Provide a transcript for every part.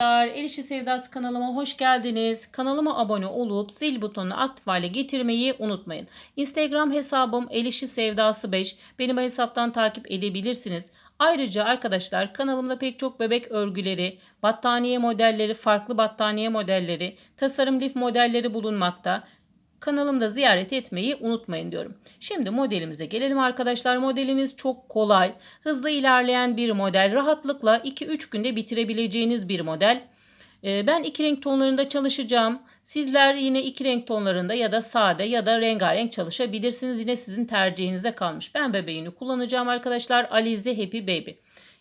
El İşi Sevdası kanalıma hoş geldiniz. Kanalıma abone olup zil butonunu aktif hale getirmeyi unutmayın. Instagram hesabım El İşi Sevdası 5. Benim bu hesaptan takip edebilirsiniz. Ayrıca arkadaşlar kanalımda pek çok bebek örgüleri, battaniye modelleri, farklı battaniye modelleri, tasarım lif modelleri bulunmakta. Kanalımda ziyaret etmeyi unutmayın diyorum. Şimdi modelimize gelelim arkadaşlar. Modelimiz çok kolay, hızlı ilerleyen bir model. Rahatlıkla 2-3 günde bitirebileceğiniz bir model. Ee, Ben iki renk tonlarında çalışacağım. Sizler yine iki renk tonlarında ya da sade ya da rengarenk çalışabilirsiniz. Yine sizin tercihinize kalmış. Ben bebeğini kullanacağım arkadaşlar. Alize Happy Baby.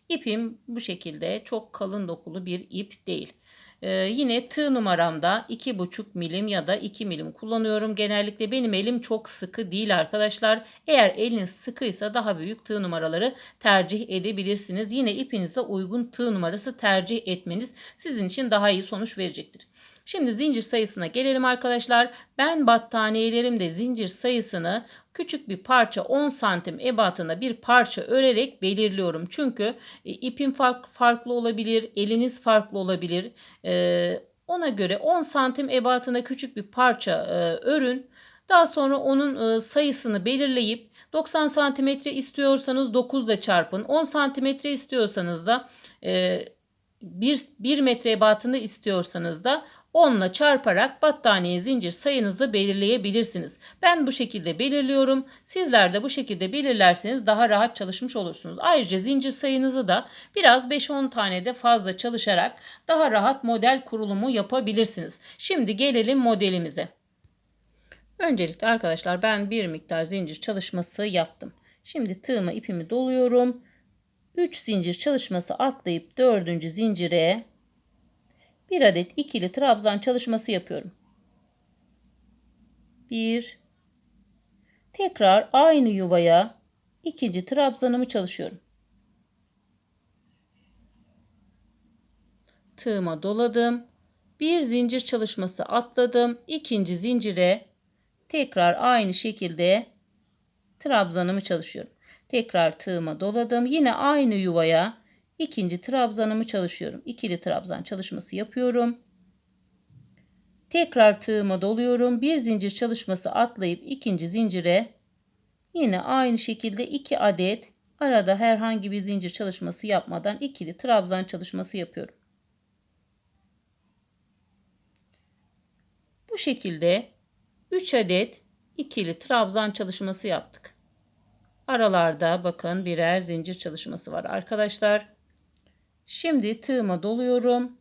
İpim bu şekilde çok kalın dokulu bir ip değil. Ee, yine tığ numaramda 2,5 milim ya da 2 milim kullanıyorum. Genellikle benim elim çok sıkı değil arkadaşlar. Eğer eliniz sıkıysa daha büyük tığ numaraları tercih edebilirsiniz. Yine ipinize uygun tığ numarası tercih etmeniz sizin için daha iyi sonuç verecektir. Şimdi zincir sayısına gelelim arkadaşlar. Ben battaniyelerimde zincir sayısını küçük bir parça 10 santim ebatına bir parça örerek belirliyorum. Çünkü e, ipin fark, farklı olabilir, eliniz farklı olabilir. E, ona göre 10 santim ebatına küçük bir parça e, örün. Daha sonra onun e, sayısını belirleyip 90 santimetre istiyorsanız 9 ile çarpın. 10 santimetre istiyorsanız da e, 1, 1 metre ebatını istiyorsanız da 10 ile çarparak battaniye zincir sayınızı belirleyebilirsiniz. Ben bu şekilde belirliyorum. Sizler de bu şekilde belirlerseniz daha rahat çalışmış olursunuz. Ayrıca zincir sayınızı da biraz 5-10 tane de fazla çalışarak daha rahat model kurulumu yapabilirsiniz. Şimdi gelelim modelimize. Öncelikle arkadaşlar ben bir miktar zincir çalışması yaptım. Şimdi tığıma ipimi doluyorum. 3 zincir çalışması atlayıp 4. zincire bir adet ikili trabzan çalışması yapıyorum. 1 Tekrar aynı yuvaya ikinci trabzanımı çalışıyorum. Tığıma doladım. Bir zincir çalışması atladım. İkinci zincire tekrar aynı şekilde trabzanımı çalışıyorum. Tekrar tığıma doladım. Yine aynı yuvaya ikinci trabzanımı çalışıyorum. İkili trabzan çalışması yapıyorum. Tekrar tığıma doluyorum. Bir zincir çalışması atlayıp ikinci zincire yine aynı şekilde iki adet arada herhangi bir zincir çalışması yapmadan ikili trabzan çalışması yapıyorum. Bu şekilde 3 adet ikili trabzan çalışması yaptık. Aralarda bakın birer zincir çalışması var arkadaşlar. Şimdi tığıma doluyorum.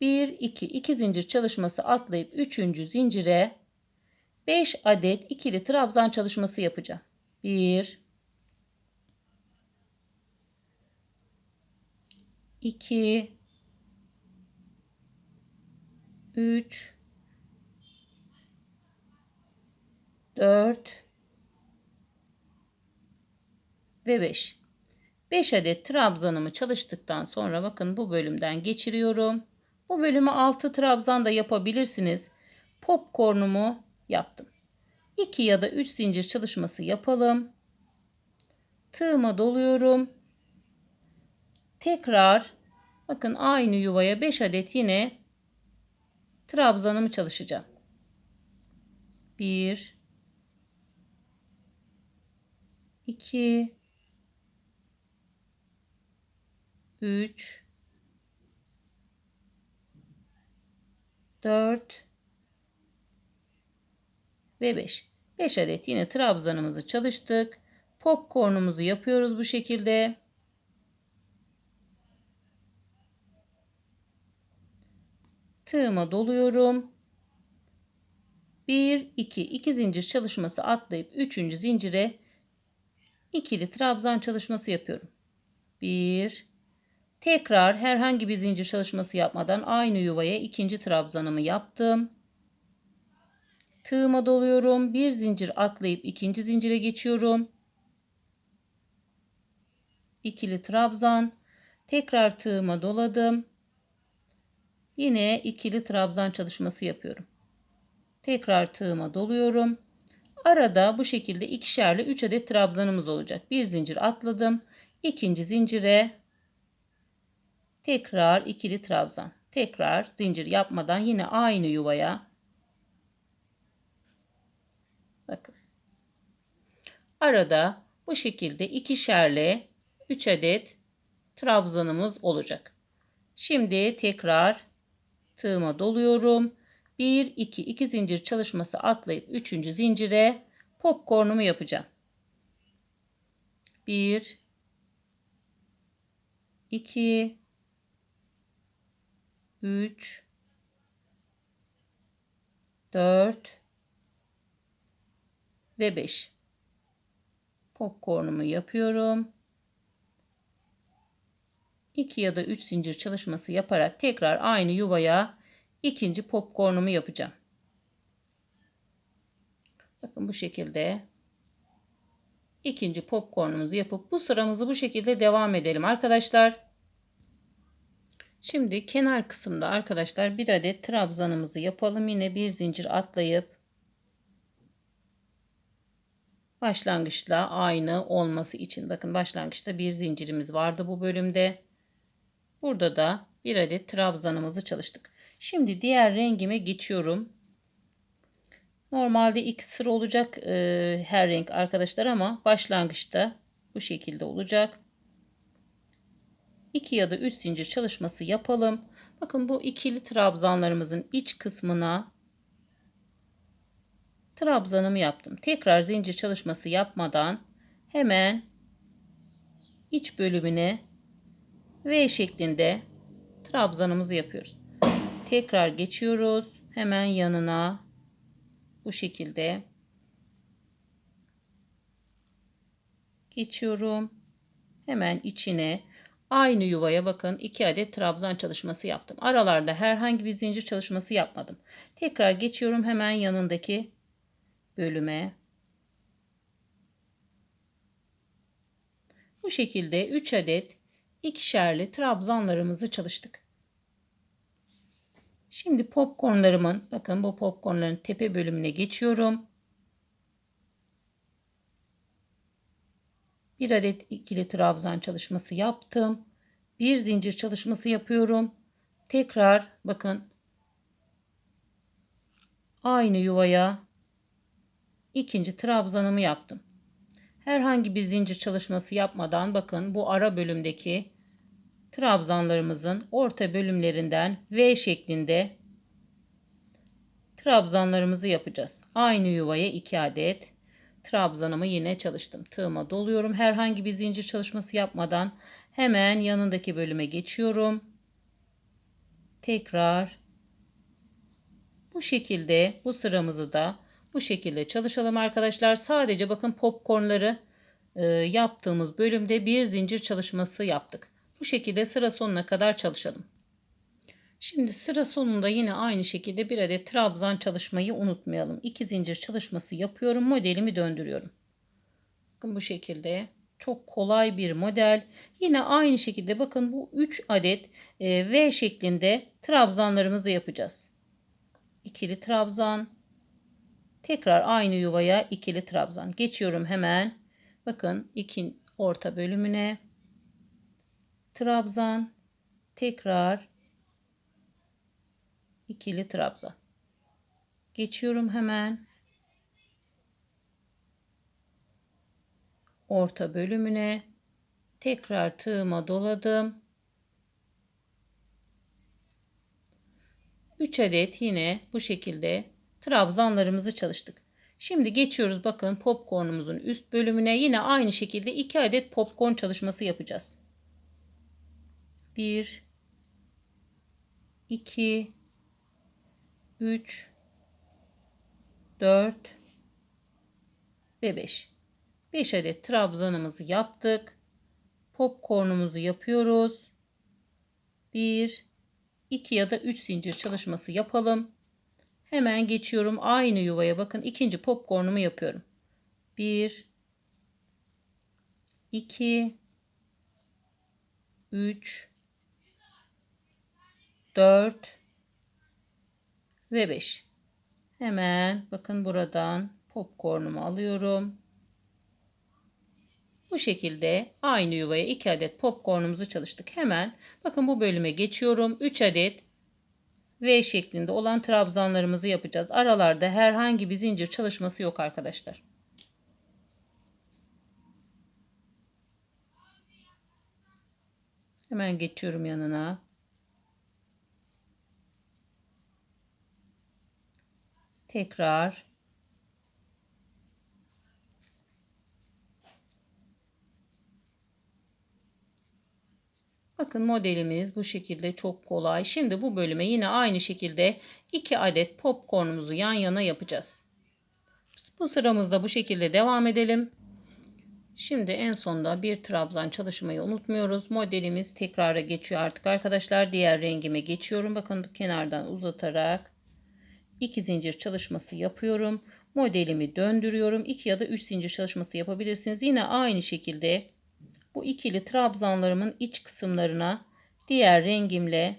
1 2 2 zincir çalışması atlayıp 3. zincire 5 adet ikili trabzan çalışması yapacağım. 1 2 3 4 ve 5. 5 adet trabzanımı çalıştıktan sonra bakın bu bölümden geçiriyorum. Bu bölümü 6 trabzan da yapabilirsiniz. Popcornumu yaptım. 2 ya da 3 zincir çalışması yapalım. Tığıma doluyorum. Tekrar bakın aynı yuvaya 5 adet yine trabzanımı çalışacağım. 1 2 3 4 ve 5. 5 adet yine trabzanımızı çalıştık. Popcornumuzu yapıyoruz bu şekilde. Tığıma doluyorum. 1 2 2 zincir çalışması atlayıp 3. zincire ikili trabzan çalışması yapıyorum. 1 Tekrar herhangi bir zincir çalışması yapmadan aynı yuvaya ikinci trabzanımı yaptım. Tığıma doluyorum. Bir zincir atlayıp ikinci zincire geçiyorum. İkili trabzan. Tekrar tığıma doladım. Yine ikili trabzan çalışması yapıyorum. Tekrar tığıma doluyorum. Arada bu şekilde ikişerli 3 adet trabzanımız olacak. Bir zincir atladım. İkinci zincire tekrar ikili trabzan. Tekrar zincir yapmadan yine aynı yuvaya bakın. Arada bu şekilde ikişerle 3 adet trabzanımız olacak. Şimdi tekrar tığıma doluyorum. 1 2 2 zincir çalışması atlayıp 3. zincire popcornumu yapacağım. 1 2 3 4 ve 5 popcornumu yapıyorum. 2 ya da 3 zincir çalışması yaparak tekrar aynı yuvaya ikinci popcornumu yapacağım. Bakın bu şekilde ikinci popcornumuzu yapıp bu sıramızı bu şekilde devam edelim arkadaşlar. Şimdi kenar kısımda arkadaşlar bir adet trabzanımızı yapalım. Yine bir zincir atlayıp başlangıçla aynı olması için bakın başlangıçta bir zincirimiz vardı bu bölümde. Burada da bir adet trabzanımızı çalıştık. Şimdi diğer rengime geçiyorum. Normalde iki sıra olacak e, her renk arkadaşlar ama başlangıçta bu şekilde olacak. 2 ya da 3 zincir çalışması yapalım. Bakın bu ikili trabzanlarımızın iç kısmına trabzanımı yaptım. Tekrar zincir çalışması yapmadan hemen iç bölümüne V şeklinde trabzanımızı yapıyoruz. Tekrar geçiyoruz. Hemen yanına bu şekilde geçiyorum. Hemen içine aynı yuvaya bakın 2 adet trabzan çalışması yaptım. Aralarda herhangi bir zincir çalışması yapmadım. Tekrar geçiyorum hemen yanındaki bölüme. Bu şekilde 3 adet ikişerli trabzanlarımızı çalıştık. Şimdi popcornlarımın bakın bu popcornların tepe bölümüne geçiyorum. Bir adet ikili trabzan çalışması yaptım. Bir zincir çalışması yapıyorum. Tekrar bakın aynı yuvaya ikinci trabzanımı yaptım. Herhangi bir zincir çalışması yapmadan bakın bu ara bölümdeki trabzanlarımızın orta bölümlerinden V şeklinde trabzanlarımızı yapacağız. Aynı yuvaya 2 adet trabzanımı yine çalıştım. Tığıma doluyorum. Herhangi bir zincir çalışması yapmadan hemen yanındaki bölüme geçiyorum. Tekrar bu şekilde bu sıramızı da bu şekilde çalışalım arkadaşlar. Sadece bakın popcornları e, yaptığımız bölümde bir zincir çalışması yaptık. Bu şekilde sıra sonuna kadar çalışalım. Şimdi sıra sonunda yine aynı şekilde bir adet trabzan çalışmayı unutmayalım. 2 zincir çalışması yapıyorum. Modelimi döndürüyorum. Bakın bu şekilde çok kolay bir model. Yine aynı şekilde bakın bu 3 adet e, V şeklinde trabzanlarımızı yapacağız. İkili trabzan. Tekrar aynı yuvaya ikili trabzan. Geçiyorum hemen. Bakın iki orta bölümüne trabzan tekrar ikili trabzan. Geçiyorum hemen. Orta bölümüne tekrar tığıma doladım. 3 adet yine bu şekilde trabzanlarımızı çalıştık. Şimdi geçiyoruz bakın popcornumuzun üst bölümüne yine aynı şekilde 2 adet popcorn çalışması yapacağız. 1 2 3 4 ve 5. 5 adet trabzanımızı yaptık. Popcornumuzu yapıyoruz. 1 2 ya da 3 zincir çalışması yapalım. Hemen geçiyorum aynı yuvaya bakın ikinci popcornumu yapıyorum. 1 2 3 4 ve 5. Hemen bakın buradan popcornumu alıyorum. Bu şekilde aynı yuvaya 2 adet popcornumuzu çalıştık. Hemen bakın bu bölüme geçiyorum. 3 adet V şeklinde olan trabzanlarımızı yapacağız. Aralarda herhangi bir zincir çalışması yok arkadaşlar. Hemen geçiyorum yanına. Tekrar Bakın modelimiz bu şekilde çok kolay. Şimdi bu bölüme yine aynı şekilde 2 adet popcornumuzu yan yana yapacağız. Bu sıramızda bu şekilde devam edelim. Şimdi en sonda bir trabzan çalışmayı unutmuyoruz. Modelimiz tekrara geçiyor artık arkadaşlar. Diğer rengime geçiyorum. Bakın kenardan uzatarak 2 zincir çalışması yapıyorum. Modelimi döndürüyorum. 2 ya da 3 zincir çalışması yapabilirsiniz. Yine aynı şekilde bu ikili trabzanlarımın iç kısımlarına diğer rengimle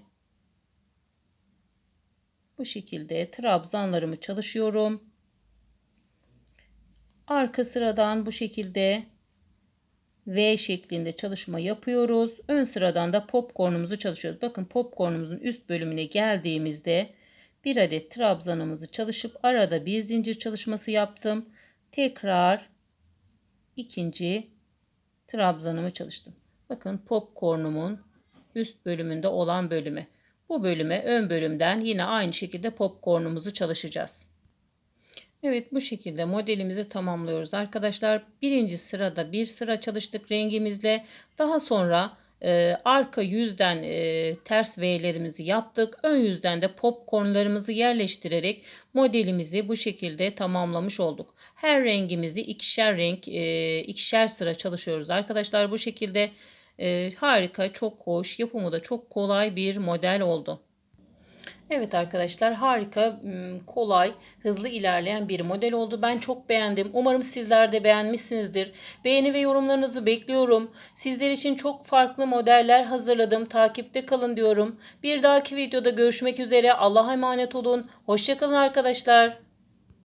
bu şekilde trabzanlarımı çalışıyorum. Arka sıradan bu şekilde V şeklinde çalışma yapıyoruz. Ön sıradan da popcornumuzu çalışıyoruz. Bakın popcornumuzun üst bölümüne geldiğimizde bir adet trabzanımızı çalışıp arada bir zincir çalışması yaptım. Tekrar ikinci trabzanımı çalıştım. Bakın popcornumun üst bölümünde olan bölümü. Bu bölüme ön bölümden yine aynı şekilde popcornumuzu çalışacağız. Evet bu şekilde modelimizi tamamlıyoruz arkadaşlar. Birinci sırada bir sıra çalıştık rengimizle. Daha sonra e, arka yüzden e, ters V'lerimizi yaptık. Ön yüzden de popcornlarımızı yerleştirerek modelimizi bu şekilde tamamlamış olduk. Her rengimizi ikişer renk, e, ikişer sıra çalışıyoruz arkadaşlar. Bu şekilde e, harika, çok hoş, yapımı da çok kolay bir model oldu. Evet arkadaşlar harika, kolay, hızlı ilerleyen bir model oldu. Ben çok beğendim. Umarım sizler de beğenmişsinizdir. Beğeni ve yorumlarınızı bekliyorum. Sizler için çok farklı modeller hazırladım. Takipte kalın diyorum. Bir dahaki videoda görüşmek üzere. Allah'a emanet olun. Hoşçakalın arkadaşlar.